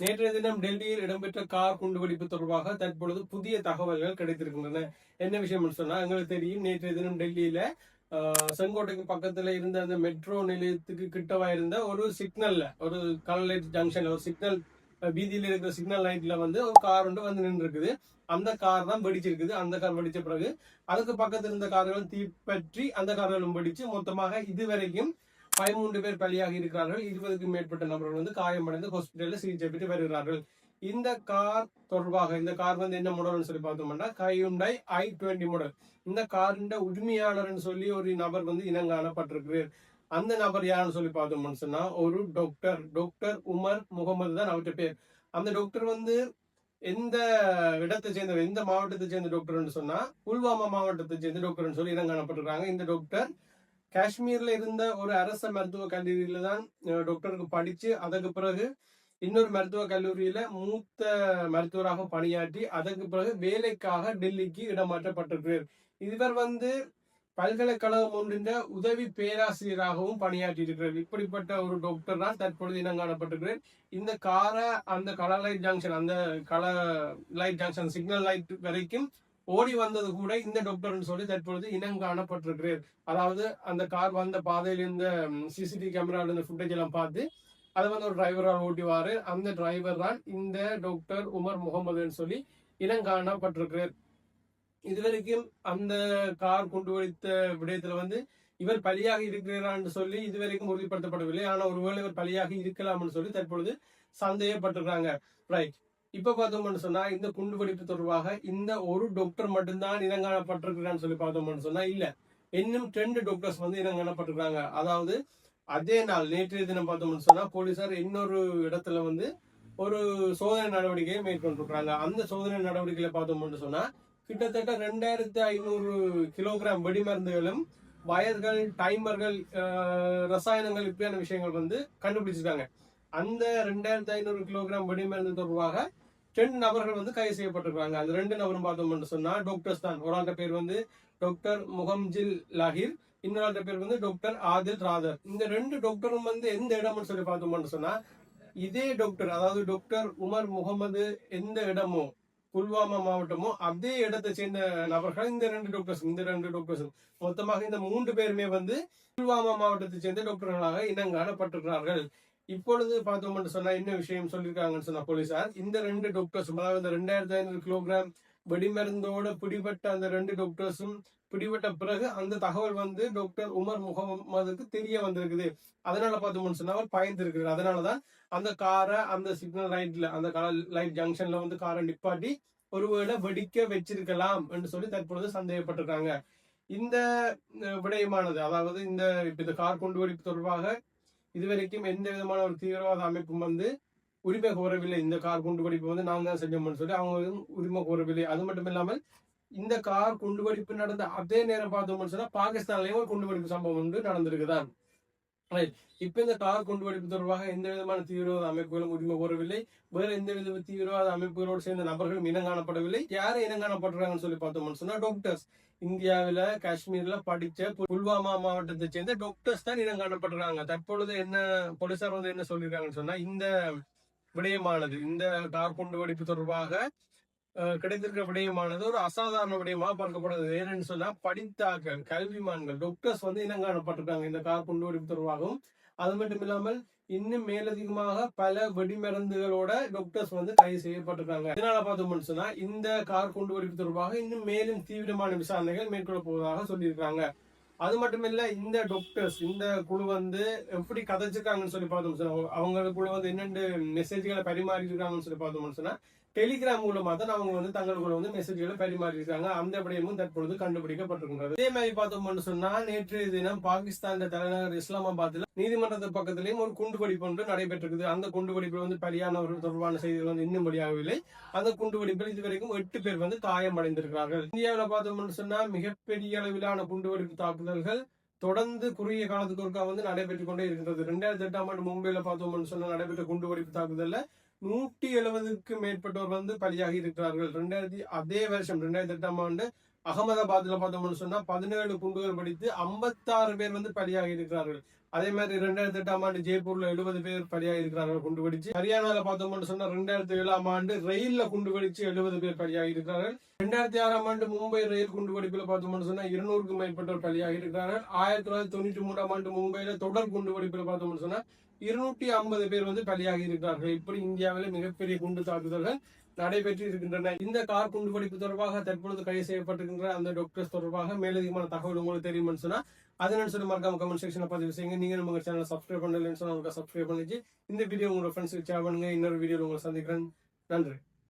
நேற்றைய தினம் டெல்லியில் இடம்பெற்ற கார் குண்டுவெடிப்பு தொடர்பாக தற்பொழுது புதிய தகவல்கள் கிடைத்திருக்கின்றன. என்ன விஷயம்னு சொன்னா எங்களுக்கு தெரியும் நேற்றைய தினம் டெல்லியில செங்கோட்டைக்கு பக்கத்துல இருந்த அந்த மெட்ரோ நிலையத்துக்கு கிட்டவா இருந்த ஒரு சிக்னல்ல ஒரு கலர் லைட் ஜங்ஷன்ல ஒரு சிக்னல் வீதியில் இருக்கிற சிக்னல் லைட்ல வந்து ஒரு கார் ஒன்று வந்து நின்று இருக்குது அந்த கார் தான் வெடிச்சிருக்குது. அந்த கார் வெடிச்ச பிறகு அதுக்கு பக்கத்துல இருந்த கார்களும் தீப்பற்றி அந்த கார்களும் வெடிச்சு மொத்தமாக இதுவரைக்கும் பதிமூன்று பேர் பலியாக இருக்கிறார்கள். இருபதுக்கும் மேற்பட்ட நபர்கள் வந்து காயமடைந்து ஹாஸ்பிட்டலில் சிகிச்சை பெற்று வருகிறார்கள். இந்த கார் தொடர்பாக இந்த கார் வந்து என்ன மாடல்னு சொல்லி பார்த்தோம்னா கையுண்டாய் ஐ டுவெண்ட்டி மாடல் இந்த காரின் உரிமையாளர்னு சொல்லி ஒரு நபர் வந்து இனங்காணப்பட்டிருக்கிறார் அந்த நபர் யாருன்னு சொல்லி பார்த்தோம்னு சொன்னா ஒரு டாக்டர் டாக்டர் உமர் முகமது தான் அவர்கிட்ட பேர். அந்த டாக்டர் வந்து எந்த இடத்தை சேர்ந்த எந்த மாவட்டத்தை சேர்ந்த டாக்டர்னு சொன்னா புல்வாமா மாவட்டத்தை சேர்ந்த டாக்டர்னு சொல்லி இனங்காணப்பட்டிருக்காங்க இந்த டாக்டர் காஷ்மீர்ல இருந்த ஒரு அரச மருத்துவ கல்லூரியில தான் டாக்டருக்கு படிச்சு அதுக்கு பிறகு இன்னொரு மருத்துவ கல்லூரியில மூத்த மருத்துவராக பணியாற்றி அதற்கு பிறகு வேலைக்காக டெல்லிக்கு இடமாற்றப்பட்டிருக்கிறார். இவர் வந்து பல்கலைக்கழகம் ஒன்றின் உதவி பேராசிரியராகவும் பணியாற்றி இருக்கிறார் இப்படிப்பட்ட ஒரு டாக்டர் தான் தற்பொழுது இனம் காணப்பட்டிருக்கிறார். இந்த காரை அந்த கலர் லைட் ஜங்ஷன் அந்த colour light junction signal light வரைக்கும் ஓடி வந்தது கூட இந்த டாக்டர்னு சொல்லி தற்பொழுது இனங்காணப்பட்டிருக்கிறார் அதாவது அந்த கார் வந்த பாதையில இருந்த சிசிடிவி கேமரால இருந்த ஃபுட்டேஜ் எல்லாம் பார்த்து அதை வந்து ஒரு டிரைவரால் ஓட்டிவாரு. அந்த டிரைவர் தான் இந்த டாக்டர் உமர் முகமதுன்னு சொல்லி இனம் காணப்பட்டிருக்கிறார் இதுவரைக்கும் அந்த கார் கொண்டு வைத்த விடயத்துல வந்து இவர் பலியாக இருக்கிறான்னு சொல்லி இதுவரைக்கும் உறுதிப்படுத்தப்படவில்லை. ஆனா ஒருவேளை இவர் பலியாக இருக்கலாம்னு சொல்லி தற்பொழுது சந்தேகப்பட்டிருக்காங்க. ரைட் இப்ப பார்த்தோம்னு சொன்னா இந்த குண்டு வெடிப்பு தொடர்பாக இந்த ஒரு டாக்டர் மட்டும்தான் இனங்காணப்பட்டிருக்கிறான்னு சொல்லி பார்த்தோம்னு சொன்னா இல்ல. இன்னும் ரெண்டு டாக்டர்ஸ் வந்து இனங்காணப்பட்டிருக்காங்க அதாவது அதே நாள் நேற்றைய தினம் பார்த்தோம்னு சொன்னா போலீசார் இன்னொரு இடத்துல வந்து ஒரு சோதனை நடவடிக்கையை மேற்கொண்டிருக்கிறாங்க. அந்த சோதனை நடவடிக்கையில பார்த்தோம்னு சொன்னா கிட்டத்தட்ட ரெண்டாயிரத்தி ஐநூறு கிலோகிராம் வெடிமருந்துகளும் வயர்கள் டைமர்கள் ரசாயனங்கள் இப்படியான விஷயங்கள் வந்து கண்டுபிடிச்சிருக்காங்க. அந்த ரெண்டாயிரத்தி ஐநூறு கிலோகிராம் வெடிமருந்து தொடர்பாக டென் நபர்கள் வந்து கைது செய்யப்பட்டிருக்காங்க அந்த ரெண்டு நபரும் பார்த்தோம்னு சொன்னா டாக்டர்ஸ் தான். ஒரு ஆண்ட பேர் வந்து டாக்டர் முகம்ஜில் லாஹிர் இன்னொரு பேர் வந்து டாக்டர் ஆதில் ராதர். இந்த ரெண்டு டாக்டரும் வந்து எந்த இடம்னு சொல்லி பார்த்தோம்னு சொன்னா இதே டாக்டர் அதாவது டாக்டர் உமர் முகமது எந்த இடமோ புல்வாமா மாவட்டமோ அதே இடத்தை சேர்ந்த நபர்கள் இந்த ரெண்டு டாக்டர்ஸ் இந்த ரெண்டு டாக்டர்ஸ் மொத்தமாக இந்த மூன்று பேருமே வந்து புல்வாமா மாவட்டத்தை சேர்ந்த டாக்டர்களாக இனங்காணப்பட்டிருக்கிறார்கள். இப்பொழுது பார்த்தோம்னு சொன்னா என்ன விஷயம் சொல்லியிருக்காங்கன்னு சொன்ன போலீசார் இந்த ரெண்டு டாக்டர்ஸும் அதாவது இந்த ரெண்டாயிரத்தி ஐநூறு கிலோகிராம் வெடிமருந்தோட பிடிபட்ட அந்த ரெண்டு டாக்டர்ஸும் பிடிபட்ட பிறகு அந்த தகவல் வந்து டாக்டர் உமர் முகமதுக்கு தெரிய வந்திருக்குது. அதனால பார்த்தோம்னு சொன்னா அவர் பயந்துருக்கிறார் அதனாலதான் அந்த காரை அந்த சிக்னல் லைட்ல அந்த லைட் ஜங்ஷன்ல வந்து காரை நிப்பாட்டி ஒருவேளை வெடிக்க வச்சிருக்கலாம் என்று சொல்லி தற்பொழுது சந்தேகப்பட்டிருக்காங்க. இந்த விடயமானது அதாவது இந்த இப்ப இந்த கார் குண்டு வெடிப்பு தொடர்பாக இதுவரைக்கும் எந்த விதமான ஒரு தீவிரவாத அமைப்பும் வந்து உரிமை கோரவில்லை. இந்த கார் குண்டு வெடிப்பு வந்து நாங்க தான் செஞ்சோம்னு சொல்லி அவங்க உரிமை கோரவில்லை. அது மட்டும் இல்லாமல் இந்த கார் குண்டு வெடிப்பு நடந்த அதே நேரம் பார்த்தோம்னு சொன்னா பாகிஸ்தான்லயும் ஒரு குண்டுவெடிப்பு சம்பவம் வந்து நடந்திருக்குதான். இப்ப இந்த கார் குண்டுவெடிப்பு தொடர்பாக எந்த விதமான தீவிரவாத அமைப்புகளும் உரிமை கோரவில்லை. வேற எந்த வித தீவிரவாத அமைப்புகளோடு சேர்ந்த நபர்களும் இனங்காணப்படவில்லை யாரை இனங்காணப்படுறாங்கன்னு சொல்லி பார்த்தோம்னு சொன்னா டாக்டர்ஸ் இந்தியாவில காஷ்மீர்ல படிச்ச புல்வாமா மாவட்டத்தை சேர்ந்த டாக்டர்ஸ் தான் இனங்காணப்படுறாங்க தற்பொழுது என்ன போலீசார் வந்து என்ன சொல்லிருக்காங்கன்னு சொன்னா இந்த விடயமானது இந்த கார் குண்டுவெடிப்பு தொடர்பாக கிடைத்திருக்க விடயமானது ஒரு அசாதாரண விடயமா பார்க்கப்படுது. ஏன்னு சொன்னா படித்தாக்கள் கல்விமான்கள் டாக்டர்ஸ் வந்து இனங்காணப்பட்டிருக்காங்க இந்த கார் குண்டுவெடிப்பு தொடர்பாகவும் அது மட்டும் இல்லாமல் இன்னும் மேலதிகமாக பல வெடிமருந்துகளோட டாக்டர்ஸ் வந்து கைது செய்யப்பட்டிருக்காங்க. இதனால பார்த்தோம்னு சொன்னா இந்த கார் குண்டுவெடிப்பு தொடர்பாக இன்னும் மேலும் தீவிரமான விசாரணைகள் மேற்கொள்ள போவதாக சொல்லியிருக்காங்க. அது மட்டும் இல்ல இந்த டாக்டர்ஸ் இந்த குழு வந்து எப்படி கதைச்சிருக்காங்கன்னு சொல்லி பார்த்தோம் சொன்னா அவங்களுக்குள்ள வந்து என்னென்ன மெசேஜ்களை பரிமாறி இருக்காங்கன்னு சொல்லி பார்த்தோம்னு சொன்னா டெலிகிராம் மூலமா தான் அவங்க வந்து தங்களுக்குள்ள வந்து மெசேஜ்களை பரிமாறி இருக்காங்க அந்த விடயமும் தற்பொழுது கண்டுபிடிக்கப்பட்டிருக்கிறது. இதே மாதிரி பார்த்தோம்னு சொன்னா நேற்று தினம் பாகிஸ்தான் தலைநகர் இஸ்லாமாபாத்ல நீதிமன்றத்து பக்கத்திலேயும் ஒரு குண்டுவெடிப்பு ஒன்று நடைபெற்றிருக்குது. அந்த குண்டுவெடிப்பில் வந்து பலியானவர்கள் தொடர்பான செய்திகள் வந்து இன்னும் வெளியாகவில்லை. அந்த குண்டுவெடிப்பில் இதுவரைக்கும் எட்டு பேர் வந்து காயமடைந்திருக்கிறார்கள். இந்தியாவில் பார்த்தோம்னு சொன்னா மிகப்பெரிய அளவிலான குண்டுவெடிப்பு தாக்குதல்கள் தொடர்ந்து குறுகிய காலத்துக்கு ஒருக்கா வந்து நடைபெற்றுக் கொண்டே இருக்கின்றது. ரெண்டாயிரத்தி எட்டாம் ஆண்டு மும்பையில பார்த்தோம்னு சொன்னா நடைபெற்ற குண்டுவெடிப்பு தாக்குதல்ல நூற்றி எழுபதுக்கு மேற்பட்டோர் வந்து பலியாகி இருக்கிறார்கள். ரெண்டாயிரத்தி அதே வருஷம் ரெண்டாயிரத்தி எட்டாம் ஆண்டு அகமதாபாத்ல பார்த்தோம்னு சொன்னா பதினேழு குண்டுகள் படித்து ஐம்பத்தாறு பேர் வந்து பலியாகி இருக்கிறார்கள். அதே மாதிரி ரெண்டாயிரத்தி எட்டாம் ஆண்டு ஜெய்ப்பூர்ல எழுபது பேர் பலியாக இருக்கிறார்கள் குண்டு வெடிச்சு. ஹரியானால பார்த்தோம்னு சொன்னா ரெண்டாயிரத்தி ஏழாம் ஆண்டு ரயில்ல குண்டு வெடிச்சு எழுபது பேர் பலியாக இருக்கிறார்கள் ரெண்டாயிரத்தி ஆறாம் ஆண்டு மும்பை ரயில் குண்டு வெடிப்புல பார்த்தோம்னு சொன்னா இருநூறுக்கும் மேற்பட்டோர் பலியாக இருக்கிறார்கள் ஆயிரத்தி தொள்ளாயிரத்தி தொண்ணூற்றி மூன்றாம் ஆண்டு மும்பையில தொடர் குண்டு வெடிப்புல பார்த்தோம்னு சொன்னா இருநூற்றி ஐம்பது பேர் வந்து பலியாகி இருக்கிறார்கள் இப்படி இந்தியாவில் மிகப்பெரிய குண்டு தாக்குதல்கள் நடைபெற்று இருக்கின்றன இந்த கார் குண்டுவெடிப்பு தொடர்பாக தற்பொழுது கைது செய்யப்பட்டிருக்கின்ற அந்த டாக்டர்ஸ் தொடர்பாக மேலதிகமான தகவல் உங்களுக்கு தெரியும்னு சொன்னா அதை நான் சொல்லி மறக்காம கமெண்ட் செக்ஷன்ல பதிவு செய்யுங்க. நீங்க நம்ம சேனலை சப்ஸ்கிரைப் பண்ணலன்னு சொன்னா உங்களுக்கு சப்ஸ்கிரைப் பண்ணிச்சு இந்த வீடியோ உங்களோட ஃப்ரெண்ட்ஸுக்கு ஷேர் பண்ணுங்க. இன்னொரு வீடியோ உங்களை சந்திக்கிறேன். நன்றி.